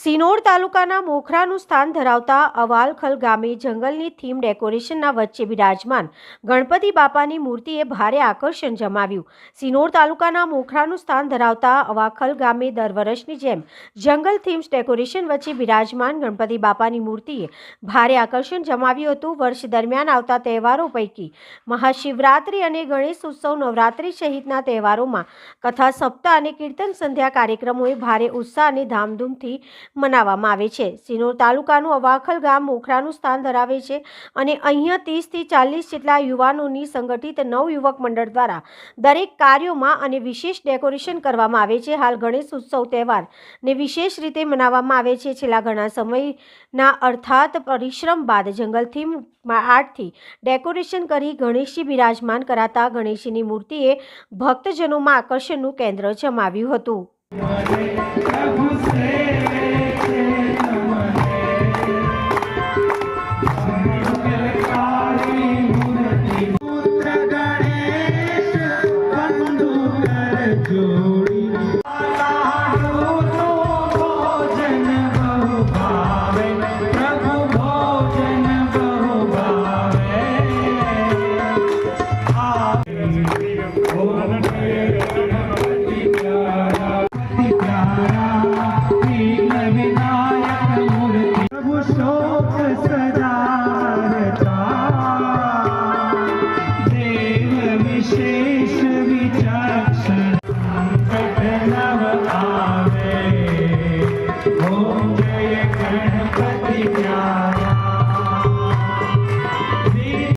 સિનોર તાલુકાના મોખરાનું સ્થાન ધરાવતા અવાલખલ ગામે જંગલની થીમ ડેકોરેશનના વચ્ચે બિરાજમાન ગણપતિ બાપાની મૂર્તિએ ભારે આકર્ષણ જમાવ્યું. સિનોર તાલુકાના મોખરાનું સ્થાન ધરાવતા અવાખલ ગામે દર વર્ષની જેમ જંગલ થીમ્સ ડેકોરેશન વચ્ચે બિરાજમાન ગણપતિ બાપાની મૂર્તિએ ભારે આકર્ષણ જમાવ્યું હતું. વર્ષ દરમિયાન આવતા તહેવારો પૈકી મહાશિવરાત્રિ અને ગણેશ ઉત્સવ નવરાત્રિ સહિતના તહેવારોમાં કથા, સપ્તાહ અને કીર્તન સંધ્યા કાર્યક્રમોએ ભારે ઉત્સાહ અને ધામધૂમથી મનાવવામાં આવે છે. સિનોર તાલુકાનું અવાખલ ગામ મોખરાનું સ્થાન ધરાવે છે અને અહીંયા ત્રીસથી ચાલીસ જેટલા યુવાનોની સંગઠિત નવ યુવક મંડળ દ્વારા દરેક કાર્યોમાં અને વિશેષ ડેકોરેશન કરવામાં આવે છે. હાલ ગણેશ ઉત્સવ તહેવારને વિશેષ રીતે મનાવવામાં આવે છે. છેલ્લા ઘણા સમયના અર્થાત પરિશ્રમ બાદ જંગલ થીમ આર્ટથી ડેકોરેશન કરી ગણેશજી બિરાજમાન કરાતા ગણેશજીની મૂર્તિએ ભક્તજનોમાં આકર્ષણનું કેન્દ્ર જમાવ્યું હતું. Yeah.